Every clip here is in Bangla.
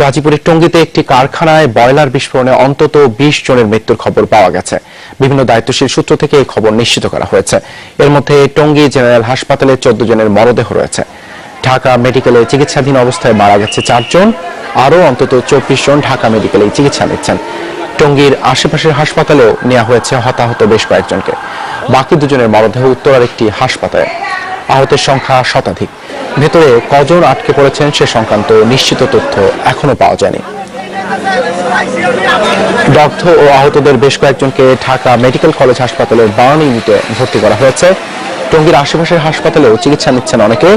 গাজীপুরের টঙ্গীতে একটি কারখানায় বয়লার বিস্ফোরণে অন্তত বিশ জনের মৃত্যুর খবর পাওয়া গেছে। বিভিন্ন দায়িত্বশীল সূত্র থেকে এই খবর নিশ্চিত করা হয়েছে। এর মধ্যে টঙ্গী জেনারেল হাসপাতালে চোদ্দ জনের মরদেহ রয়েছে। ঢাকা মেডিকেলে চিকিৎসাধীন অবস্থায় মারা গেছে চারজন আরও অন্তত চব্বিশ জন ঢাকা মেডিকেলে চিকিৎসা নিচ্ছেন। টঙ্গীর আশেপাশের হাসপাতালেও নেওয়া হয়েছে হতাহত বেশ কয়েকজনকে। বাকি দুজনের মরদেহ উত্তরার একটি হাসপাতালে। আহতের সংখ্যা শতাধিক। ভেতরে কজন আটকে পড়েছেন সে সংক্রান্ত নিশ্চিত তথ্য এখনও পাওয়া যায়নি। দগ্ধ ও আহতদের বেশ কয়েকজনকে ঢাকা মেডিকেল কলেজ হাসপাতালের বার্ন ইউনিটে ভর্তি করা হয়েছে। টঙ্গীর আশেপাশের হাসপাতালেও চিকিৎসা নিচ্ছেন অনেকে।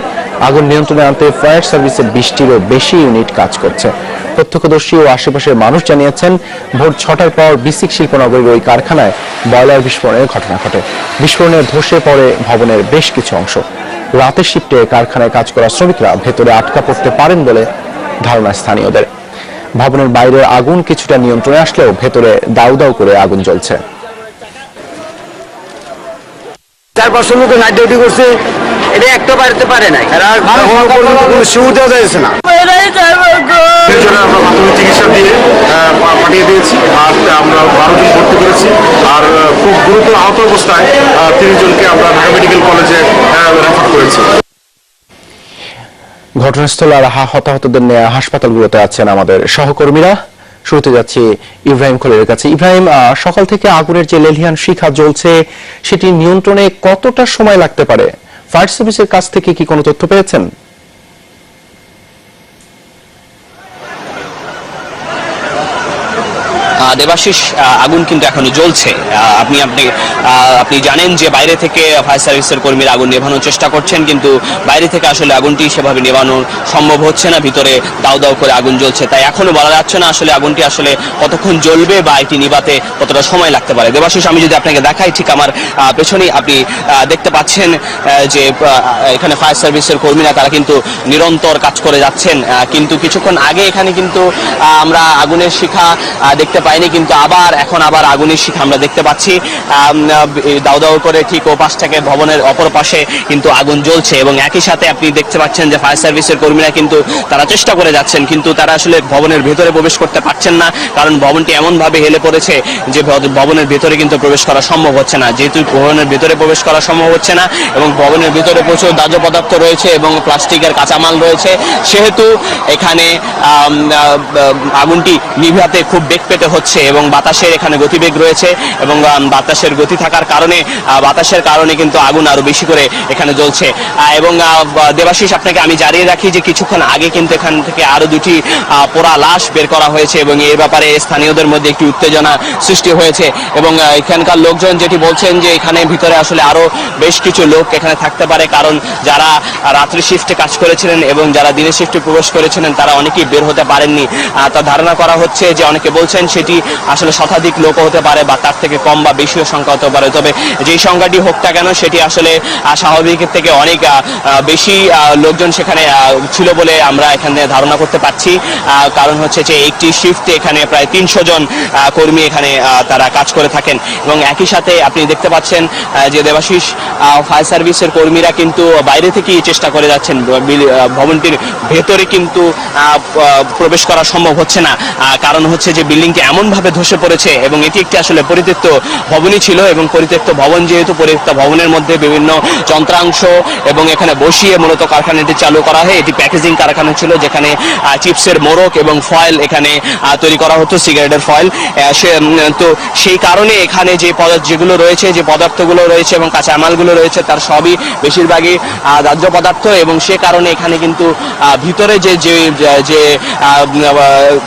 আগুন নিয়ন্ত্রণে আনতে ফায়ার সার্ভিসের বিশটিরও বেশি ইউনিট কাজ করছে। প্রত্যক্ষদর্শী ও আশেপাশের মানুষ জানিয়েছেন, ভোর ছটার পর বিসিক শিল্পনগরীর ওই কারখানায় বয়লার বিস্ফোরণের ঘটনা ঘটে। বিস্ফোরণের ধসে পড়ে ভবনের বেশ কিছু অংশ। রাতের শিফটে কারখানায় কাজ করা শ্রমিকরা ভেতরে আটকা পড়তে পারেন বলে ধারণা স্থানীয়দের। ভবনের বাইরে আগুন কিছুটা নিয়ন্ত্রণে আসলেও ভেতরে দাউ দাউ করে আগুন জ্বলছে। চার পাঁচশো লোক নাইট ডিউটি করছে। এটা একটা বাড়িতে পারে নাই। কোনো সুবিধা দিয়েছে না। জন্য আমরা প্রাথমিক চিকিৎসা দিয়ে পাঠিয়ে দিয়েছি। আর আমরা বারো জন ভর্তি করেছি। আর খুব গুরুতর আহত অবস্থায় তিরিশ জনকে আমরা ঢাকা মেডিকেল কলেজে রেফার করেছি। ঘটনাস্থলে আর হতাহতদের নিয়ে হাসপাতালগুলোতে আছেন আমাদের সহকর্মীরা। শুরুতে যাচ্ছি ইব্রাহিম খলিলের কাছে। ইব্রাহিম আহ, সকাল থেকে আগুনের যে লেলিহান শিখা জ্বলছে সেটি নিয়ন্ত্রণে কতটা সময় লাগতে পারে? ফায়ার সার্ভিসের কাছ থেকে কি কোনো তথ্য পেয়েছেন? দেবাশিস আগুন কিন্তু এখনও জ্বলছে। আপনি আপনি আপনি জানেন যে বাইরে থেকে ফায়ার সার্ভিসের কর্মীরা আগুন নেভানোর চেষ্টা করছেন, কিন্তু বাইরে থেকে আসলে আগুনটি সেভাবে নেভানো সম্ভব হচ্ছে না, ভিতরে দাউ দাউ করে আগুন জ্বলছে। তাই এখনও বলা যাচ্ছে না আসলে আগুনটি আসলে কতক্ষণ জ্বলবে বা এটি নিভাতে কতটা সময় লাগতে পারে। দেবাশিস, আমি যদি আপনাকে দেখাই, ঠিক আমার পেছনেই আপনি দেখতে পাচ্ছেন যে এখানে ফায়ার সার্ভিসের কর্মীরা, তারা কিন্তু নিরন্তর কাজ করে যাচ্ছেন কিন্তু কিছুক্ষণ আগে এখানে কিন্তু আমরা আগুনের শিখা দেখতে পাইনি কিন্তু আবার, এখন আবার আগুনের শিখা আমরা দেখতে পাচ্ছি। দাউ দাউ করে ঠিক ও পাশ থেকে ভবনের অপর পাশে কিন্তু আগুন জ্বলছে এবং একই সাথে আপনি দেখতে পাচ্ছেন যে ফায়ার সার্ভিসের কর্মীরা কিন্তু তারা চেষ্টা করে যাচ্ছেন, কিন্তু তারা আসলে ভবনের ভেতরে প্রবেশ করতে পারছেন না। কারণ ভবনটি এমনভাবে হেলে পড়েছে যে ভবনের ভেতরে কিন্তু প্রবেশ করা সম্ভব হচ্ছে না। যেহেতু ভবনের ভেতরে প্রবেশ করা সম্ভব হচ্ছে না এবং ভবনের ভেতরে প্রচুর দাহ্য পদার্থ রয়েছে এবং প্লাস্টিকের কাঁচামাল রয়েছে, সেহেতু এখানে আগুনটি নিভাতে খুব বেগ পেতে হচ্ছে এবং বাতাসের এখানে গতিবেগ রয়েছে এবং বাতাসের গতি থাকার কারণে বাতাসের কারণে কিন্তু আগুন আরও বেশি করে এখানে জ্বলছে। এবং দেবাশিস, আপনাকে আমি জানিয়ে রাখি যে কিছুক্ষণ আগে কিন্তু এখান থেকে আরও দুটি পোড়া লাশ বের করা হয়েছে এবং এই ব্যাপারে স্থানীয়দের মধ্যে একটি উত্তেজনা সৃষ্টি হয়েছে এবং এখানকার লোকজন যেটি বলছেন যে এখানে ভিতরে আসলে আরও বেশ কিছু লোক এখানে থাকতে পারে কারণ যারা রাত্রি শিফটে কাজ করেছিলেন এবং যারা দিনের শিফটে প্রবেশ করেছিলেন তারা অনেকেই বের হতে পারেননি। তা ধারণা করা হচ্ছে যে অনেকে বলছেন সেটি আসলে শতাধিক লোক হতে পারে বা তার থেকে কম বা বেশিও সংখ্যা হতে পারে। তবে যেই সংখ্যাটি হোক না কেন, সেটি আসলে স্বাভাবিকের থেকে অনেক বেশি লোকজন সেখানে ছিল বলে আমরা এখানে ধারণা করতে পারছি। কারণ হচ্ছে যে একটি শিফটে এখানে প্রায় তিনশো জন কর্মী এখানে তারা কাজ করে থাকেন। এবং একই সাথে আপনি দেখতে পাচ্ছেন যে দেবাশিস ফায়ার সার্ভিসের কর্মীরা কিন্তু বাইরে থেকেই চেষ্টা করে যাচ্ছেন। ভবনটির ভেতরে কিন্তু প্রবেশ করা সম্ভব হচ্ছে না। কারণ হচ্ছে যে বিল্ডিংটি এমনভাবে ধসে পড়েছে এবং এটি একটি আসলে পরিত্যক্ত ভবনই ছিল এবং পরিত্যক্ত ভবন যেহেতু পরিত্যক্ত ভবনের মধ্যে বিভিন্ন যন্ত্রাংশ এবং এখানে বসিয়ে মূলত কারখানাটি চালু করা হয়। এটি প্যাকেজিং কারখানা ছিল যেখানে চিপসের মোড়ক এবং ফয়েল এখানে তৈরি করা হতো, সিগারেটের ফয়েল। তো সেই কারণে এখানে যে পদার্থ যেগুলো রয়েছে, যে পদার্থগুলো রয়েছে এবং কাঁচামালগুলো রয়েছে, তার সবই বেশিরভাগই দাহ্য পদার্থ এবং সে কারণে এখানে কিন্তু ভিতরে যে যে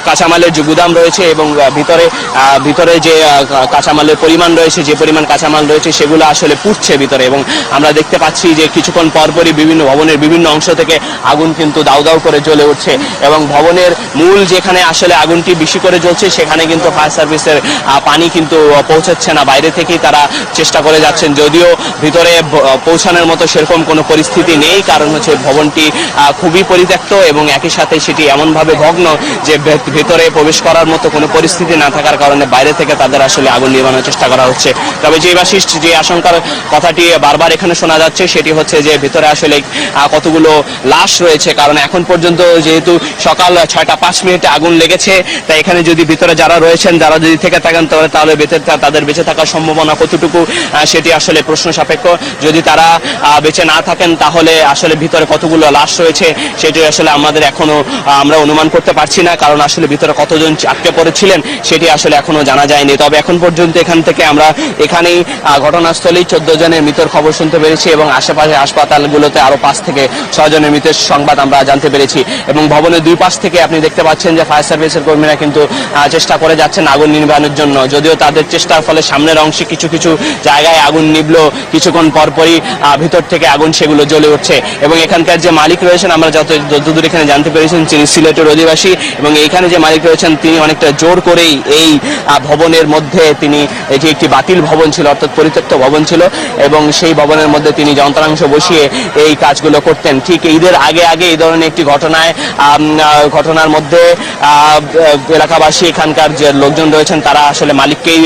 কাঁচামালের যে গুদাম রয়েছে এবং ভিতরে ভিতরে যে কাঁচামালের পরিমাণ রয়েছে, যে পরিমাণ কাঁচামাল রয়েছে সেগুলো আসলে পুড়ছে ভিতরে এবং আমরা দেখতে পাচ্ছি যে কিছুক্ষণ পরপরই বিভিন্ন ভবনের বিভিন্ন অংশ থেকে আগুন কিন্তু দাউ দাউ করে জ্বলে উঠছে এবং ভবনের মূল যেখানে আসলে আগুনটি বেশি করে জ্বলছে সেখানে কিন্তু ফায়ার সার্ভিসের পানি কিন্তু পৌঁছাচ্ছে না। বাইরে থেকেই তারা চেষ্টা করে যাচ্ছেন। যদিও ভিতরে পৌঁছানোর মতো সেরকম কোনো পরিস্থিতি নেই, কারণ হচ্ছে ভবনটি খুবই পরিত্যক্ত এবং একই সাথে সেটি এমনভাবে ভগ্ন যে ভেতরে প্রবেশ করার মতো কোনো পরিস্থিতি না থাকার কারণে বাইরে থেকে তাদের আসলে আগুন নির্মাণের চেষ্টা করা হচ্ছে। তবে যে বাসিস যে আশঙ্কার কথাটি বারবার এখানে শোনা যাচ্ছে, সেটি হচ্ছে যে ভিতরে আসলে কতগুলো লাশ রয়েছে। কারণ এখন পর্যন্ত যেহেতু সকাল ছয়টা পাঁচ মিনিটে আগুন লেগেছে, তাই এখানে যদি ভিতরে যারা রয়েছেন, যারা যদি থেকে থাকেন, তাহলে বেঁচে তাদের বেঁচে থাকার সম্ভাবনা কতটুকু? সেটি আসলে প্রশ্ন সাপেক্ষ। যদি তারা বেঁচে না থাকেন, তাহলে আসলে ভিতরে কতগুলো লাশ রয়েছে, সেটি আসলে আমাদের এখনও আমরা অনুমান করতে পারছি না। কারণ আসলে ভিতরে কতজন আটকে পড়েছিলেন সেটি আসলে এখনও জানা যায়নি। তবে এখন পর্যন্ত এখান থেকে আমরা এখানেই ঘটনাস্থলেই চোদ্দ জনের মৃতের খবর শুনতে পেরেছি এবং আশেপাশে হাসপাতালগুলোতে আরও পাঁচ থেকে জনের মৃতের সংবাদ আমরা জানতে পেরেছি। এবং ভবনের দুই পাশ থেকে আপনি দেখতে পাচ্ছেন যে ফায়ার সার্ভিসের কর্মীরা কিন্তু চেষ্টা করে যাচ্ছেন আগুন নির্বাণের জন্য। যদিও তাদের চেষ্টার ফলে সামনের অংশে কিছু কিছু জায়গায় আগুন নিবলো। কিছুক্ষণ পরপরই ভিতর থেকে আগুন সেগুলো জ্বলে উঠছে। এবং এখানকার যে মালিক রয়েছেন, আমরা যত যতদূর এখানে জানতে পেরেছেন, তিনি সিলেটের অধিবাসী এবং এইখানে যে মালিক রয়েছেন, তিনি অনেকটা জোর করেই এই ভবনের মধ্যে তিনি, এটি একটি বাতিল ভবন ছিল, অর্থাৎ পরিত্যক্ত ভবন ছিল, এবং সেই ভবনের মধ্যে তিনি যন্ত্রাংশ বসিয়ে এই কাজগুলো করতেন। ঠিক ঈদের আগে আগে এই ধরনের একটি ঘটনায় ঘটনার মধ্যে এলাকাবাসী, এখানকার যে লোকজন রয়েছেন, তারা আসলে মালিককেই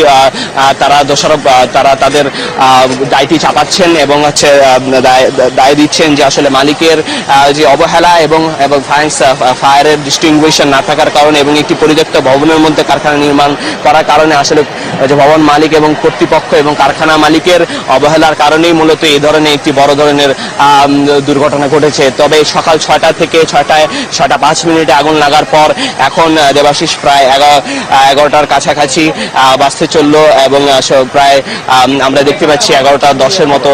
তারা দোষারোপ তারা তাদের দায়টি চাপাচ্ছেন এবং হচ্ছে দায়- দিচ্ছেন যে আসলে মালিকের যে অবহেলা এবং এবং ফায়ারের ডিস্টিংগুইশন না থাকার কারণে এবং একটি পরিত্যক্ত ভবনের মধ্যে কারখানা নির্মাণ করার কারণে আসলে যে ভবন মালিক এবং কর্তৃপক্ষ এবং কারখানা মালিকের অবহেলার কারণেই মূলত এই ধরনের একটি বড় ধরনের দুর্ঘটনা ঘটেছে। তবে সকাল ছয়টা থেকে ছয়টায় ছয়টা পাঁচ মিনিটে আগুন লাগার পর এখন দেবাশিস প্রায় এগারো এগারোটার কাছাকাছি বাঁচতে চলল এবং প্রায় আমরা দেখতে পাচ্ছি এগারোটা দশের মতো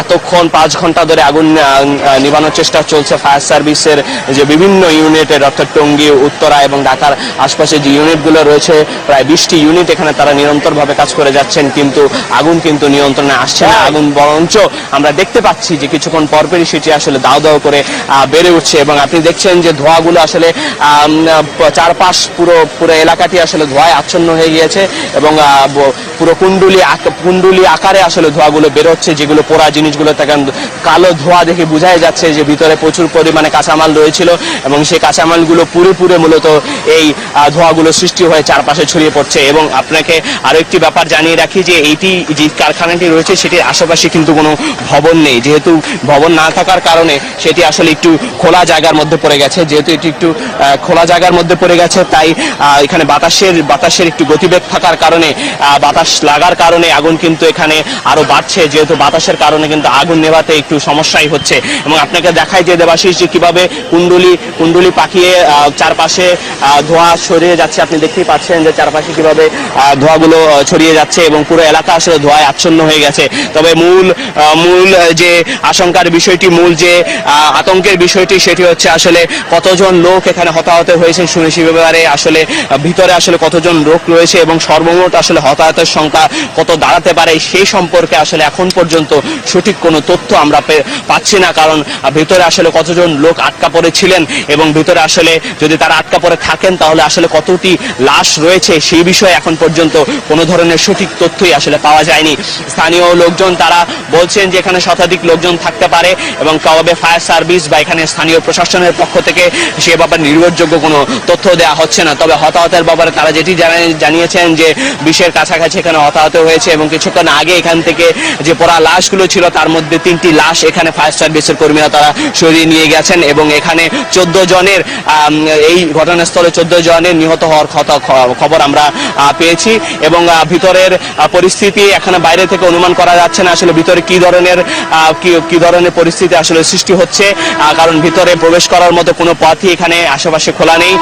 এতক্ষণ পাঁচ ঘণ্টা ধরে আগুন আহ, চেষ্টা চলছে ফায়ার সার্ভিসের যে বিভিন্ন ইউনিটের অর্থাৎ টঙ্গী উত্তরা এবং ঢাকার আশপাশে যে ইউনিটগুলো রয়েছে প্রায় বিশটি ইউনিট এখানে তারা নিরন্তরভাবে কাজ করে যাচ্ছেন কিন্তু আগুন কিন্তু নিয়ন্ত্রণে আসছে না। আগুন বরঞ্চ আমরা দেখতে পাচ্ছি যে কিছুক্ষণ পরপরই সেটি আসলে দাও দাও করে বেড়ে উঠছে এবং আপনি দেখছেন যে ধোঁয়াগুলো আসলে চারপাশ পুরো পুরো এলাকাটি আসলে ধোঁয়ায় আচ্ছন্ন হয়ে গিয়েছে এবং পুরো কুণ্ডুলি কুণ্ডুলি আকারে আসলে ধোঁয়াগুলো বেরোচ্ছে যেগুলো পোড়া জিনিসগুলো থেকে কালো ধোঁয়া দেখে বোঝাই যাচ্ছে যে ভিতরে প্রচুর পরিমাণে কাঁচামাল রয়েছিল এবং সেই কাঁচামালগুলো পুরে পুরে মূলত এই ধোঁয়াগুলো সৃষ্টি হয়ে চারপাশে ছড়িয়ে পড়ছে। এবং আপনাকে আরও একটি ব্যাপার জানিয়ে রাখি যে এইটি যে কারখানাটি রয়েছে, সেটির আশেপাশে কিন্তু কোনো ভবন নেই। যেহেতু ভবন না থাকার কারণে সেটি আসলে একটু খোলা জায়গার মধ্যে পড়ে গেছে। যেহেতু এটি একটু খোলা জায়গার মধ্যে পড়ে গেছে, তাই এখানে বাতাসের বাতাসের একটু গতিবেগ থাকার কারণে বাতাস লাগার কারণে আগুন কিন্তু এখানে আরও বাড়ছে। যেহেতু বাতাসের কারণে কিন্তু আগুন নেভাতে একটু সমস্যাই হচ্ছে। এবং আপনাকে দেখাই যে দেবাশিস, যে কীভাবে কুণ্ডুলি কুণ্ডুলি পাকিয়ে চারপাশে ধোঁয়া ছড়িয়ে যাচ্ছে, আপনি দেখতেই পাচ্ছেন। যে চারপাশে কীভাবে ধোঁয়াগুলো ছড়িয়ে যাচ্ছে এবং পুরো এলাকা আসলে ধোঁয়ায় আচ্ছন্ন হয়ে গেছে। তবে মূল মূল যে আশঙ্কার বিষয়টি, মূল যে আতঙ্কের বিষয়টি, সেটি হচ্ছে আসলে কতজন লোক এখানে হতাহত হয়েছেন শুনে সে ব্যাপারে আসলে ভিতরে আসলে কতজন লোক রয়েছে এবং সর্বমোট আসলে হতাহতের সংখ্যা কত দাঁড়াতে পারে সেই সম্পর্কে আসলে এখন পর্যন্ত সঠিক কোনো তথ্য আমরা পাচ্ছি না। কারণ ভিতরে আসলে কতজন লোক আটকা পড়েছিলেন এবং ভিতরে আসলে যদি তারা আটকা পড়ে থাকেন, তাহলে আসলে কতটি লাশ রয়েছে, সেই বিষয়ে এখন পর্যন্ত কোনো ধরনের সঠিক তথ্যই আসলে পাওয়া যায়নি। স্থানীয় লোকজন তারা বলছেন যে এখানে শতাধিক লোকজন থাকতে পারে এবং কবে ফায়ার সার্ভিস বা এখানে স্থানীয় প্রশাসনের পক্ষ থেকে সে ব্যাপারে নির্ভরযোগ্য কোনো তথ্য দেওয়া হচ্ছে না। তবে হতাহতের ব্যাপারে তারা যেটি জানা- জানিয়েছেন যে বিশের কাছাকাছি এখানে হতাহত হয়েছে এবং কিছুক্ষণ আগে এখান থেকে যে পড়া লাশগুলো ছিল, তার মধ্যে তিনটি লাশ এখানে ফায়ার সার্ভিসের কর্মীরা তারা সরিয়ে নিয়ে গেছেন এবং এখানে চোদ্দ জনের এই ঘটনাস্থলে চোদ্দ জনের নিহত হওয়ার খবর আমরা পেয়েছি এবং ভিতরের পরিস্থিতি এখানে বাইরে থেকে অনুমান করা যাচ্ছে না আসলে ভিতরে কি ধরনের কি- ধরনের পরিস্থিতি আসলে সৃষ্টি হচ্ছে কারণ ভিতরে প্রবেশ করার মতো কোনো পথই এখানে আশেপাশে খোলা নেই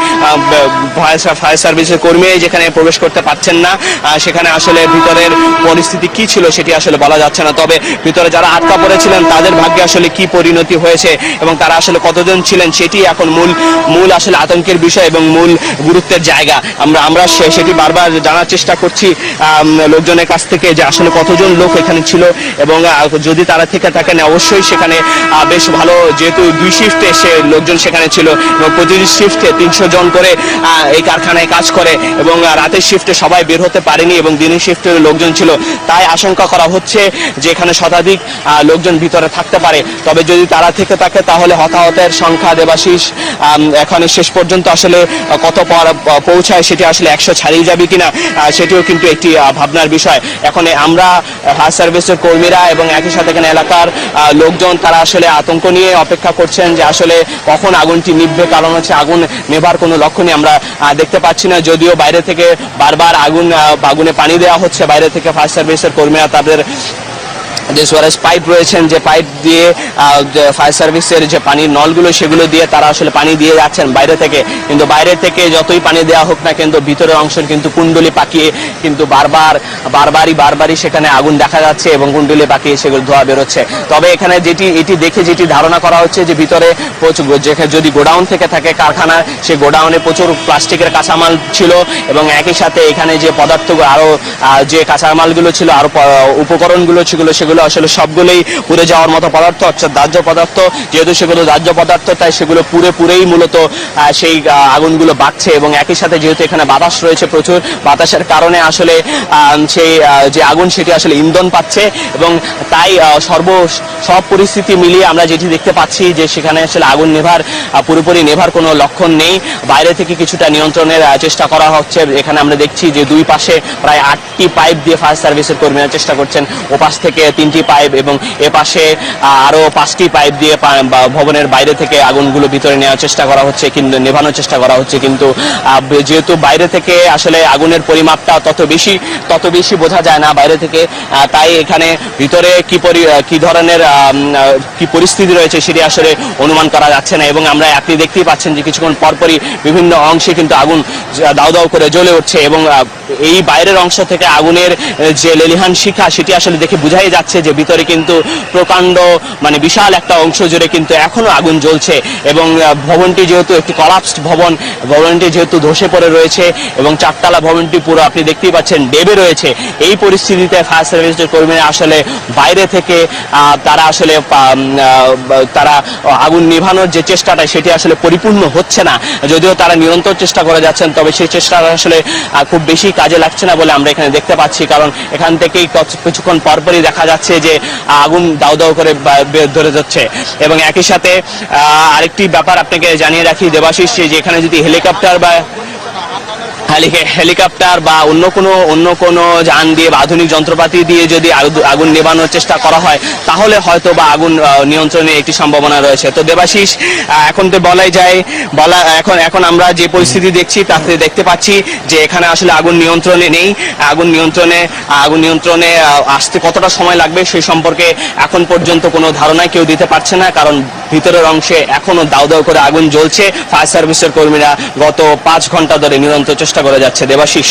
ফায়ার সার্ভিসের কর্মী যেখানে প্রবেশ করতে পারছেন না সেখানে আসলে ভিতরের পরিস্থিতি কি ছিল সেটি আসলে বলা যাচ্ছে না, তবে ভিতরে যারা আটকা পড়েছিলেন তাদের ভাগ্যে আসলে কি পরিণতি হয়েছে এবং তারা আসলে কতজন ছিলেন সেটি এখন মূল মূল আসলে আতঙ্কের বিষয় এবং মূল গুরুত্বের জায়গা। আমরা আমরা সে- সেটি বারবার জানার চেষ্টা করছি লোকজনের কাছ থেকে যে আসলে কতজন লোক এখানে ছিল এবং যদি তারা থেকে থাকেন, অবশ্যই সেখানে বেশ ভালো যেহেতু দুই শিফটে সে লোকজন সেখানে ছিল এবং প্রতিটি শিফটে তিনশো জন করে এই কারখানায় কাজ করে এবং রাতের শিফটে সবাই বের হতে পারেনি এবং দিনের শিফটের লোকজন ছিল। তাই আশঙ্কা করা হচ্ছে যে এখানে শতাধিক লোকজন ভিতরে থাকতে পারে। তবে যদি তারা থেকে থাকে, তাহলে হতাহতের সংখ্যা দেবাশিস এখানে শেষ পর্যন্ত আসলে কত পৌঁছায় সেটি আসলে একশো ছাড়িয়ে যাবে কিনা সেটিও কিন্তু একটি ভাবনার বিষয়। এখন আমরা ফায়ার সার্ভিসের কর্মীরা এবং একই সাথে এখানে এলাকার লোকজন তারা আসলে আতঙ্ক নিয়ে অপেক্ষা করছেন যে আসলে কখন আগুনটি নিভবে, কারণ হচ্ছে আগুন নেভার কোনো লক্ষণই আমরা দেখতে পাচ্ছি না। যদিও বাইরে থেকে বারবার আগুন আগুনে পানি দেওয়া হচ্ছে, বাইরে থেকে ফায়ার সার্ভিসের কর্মীরা তাদের যে সোয়ারেজ পাইপ রয়েছেন, যে পাইপ দিয়ে ফায়ার সার্ভিসের যে পানির নলগুলো, সেগুলো দিয়ে তারা আসলে পানি দিয়ে যাচ্ছেন বাইরে থেকে। কিন্তু বাইরে থেকে যতই পানি দেওয়া হোক না কিন্তু ভিতরের অংশের কিন্তু কুণ্ডলি পাকিয়ে কিন্তু বারবার, বারবারই বারবারই সেখানে আগুন দেখা যাচ্ছে এবং কুণ্ডলি পাকিয়ে সেগুলো ধোয়া বেরোচ্ছে। তবে এখানে যেটি, এটি দেখে যেটি ধারণা করা হচ্ছে যে ভিতরে প্রচুর, যেখানে যদি গোডাউন থেকে থাকে কারখানা সেই গোডাউনে প্রচুর প্লাস্টিকের কাঁচামাল ছিল এবং একই সাথে এখানে যে পদার্থ আরও যে কাঁচামালগুলো ছিল আরও উপকরণগুলো ছিল, সেগুলো আসলে সবগুলোই পুড়ে যাওয়ার মতো পদার্থ, অর্থাৎ দাহ্য পদার্থ। যেহেতু সেগুলো দাহ্য পদার্থ, তাই সেগুলো পুরে পুরেই মূলত সেই আগুনগুলো বাড়ছে এবং একই সাথে যেহেতু এখানে বাতাস রয়েছে প্রচুর, বাতাসের কারণে আসলে সেই যে আগুন সেটি আসলে ইন্ধন পাচ্ছে এবং তাই সর্ব, সব পরিস্থিতি মিলিয়ে আমরা যেটি দেখতে পাচ্ছি যে সেখানে আসলে আগুন নেভার পুরোপুরি নেভার কোনো লক্ষণ নেই। বাইরে থেকে কিছুটা নিয়ন্ত্রণের চেষ্টা করা হচ্ছে। এখানে আমরা দেখছি যে দুই পাশে প্রায় আটটি পাইপ দিয়ে ফায়ার সার্ভিসের কর্মীরা চেষ্টা করছেন। ও পাশ থেকে তিনটি পাইপ এবং এ পাশে আহ, আরও পাঁচটি পাইপ দিয়ে ভবনের বাইরে থেকে আগুনগুলো ভিতরে নেওয়ার চেষ্টা করা হচ্ছে কিন্তু নেভানোর চেষ্টা করা হচ্ছে কিন্তু যেহেতু বাইরে থেকে আসলে আগুনের পরিমাপটা তত বেশি তত বেশি বোঝা যায় না বাইরে থেকে তাই এখানে ভিতরে কি কি ধরনের কি পরিস্থিতি রয়েছে সেটি আসলে অনুমান করা যাচ্ছে না এবং আমরা আপনি দেখতেই পাচ্ছেন যে কিছুক্ষণ পরপরই বিভিন্ন অংশে কিন্তু আগুন দাউ দাউ করে জ্বলে উঠছে এবং এই বাইরের অংশ থেকে আগুনের যে লেলিহান শিখা সেটি আসলে দেখে বোঝাই যাচ্ছে যে ভিতরে কিন্তু প্রকাণ্ড মানে বিশাল একটা অংশ জুড়ে কিন্তু এখনও আগুন জ্বলছে এবং ভবনটি যেহেতু একটি কলাপসড ভবন, ভবনটি যেহেতু ধসে পড়ে রয়েছে এবং চারতলা ভবনটি পুরো আপনি দেখতেই পাচ্ছেন ডেবে রয়েছে। এই পরিস্থিতিতে ফায়ার সার্ভিসের কর্মীরা আসলে বাইরে থেকে তারা আসলে তারা আগুন নিভানোর যে চেষ্টাটা সেটি আসলে পরিপূর্ণ হচ্ছে না। যদিও তারা নিরন্তর চেষ্টা করে যাচ্ছেন, তবে সেই চেষ্টাটা আসলে খুব বেশি কাজে লাগছে না বলে আমরা এখানে দেখতে পাচ্ছি। কারণ এখান থেকেই কিছুক্ষণ পরপরই দেখা যাচ্ছে যে আগুন দাউ দাউ করে ধরে যাচ্ছে। এবং একই সাথে আরেকটি ব্যাপার আপনাকে জানিয়ে রাখি দেবাশিস, যে এখানে যদি হেলিকপ্টার বা হেলিকপ্টার বা অন্য কোনো অন্য কোনো যান দিয়ে বা আধুনিক যন্ত্রপাতি দিয়ে যদি আগু- আগুন নেবানোর চেষ্টা করা হয়, তাহলে হয়তো বা আগুন নিয়ন্ত্রণে একটি সম্ভাবনা রয়েছে। তো দেবাশিস এখন তো বলাই যায়, বলা, এখন এখন আমরা যে পরিস্থিতি দেখছি, তাতে দেখতে পাচ্ছি যে এখানে আসলে আগুন নিয়ন্ত্রণে নেই। আগুন নিয়ন্ত্রণে আগুন নিয়ন্ত্রণে আসতে কতটা সময় লাগবে সেই সম্পর্কে এখন পর্যন্ত কোনো ধারণা কেউ দিতে পারছে না, কারণ ভিতরের অংশে এখনও দাউ করে আগুন জ্বলছে। ফায়ার সার্ভিসের কর্মীরা গত পাঁচ ঘণ্টা ধরে নিরন্তর চেষ্টা করে যাচ্ছে। দেবাশিস।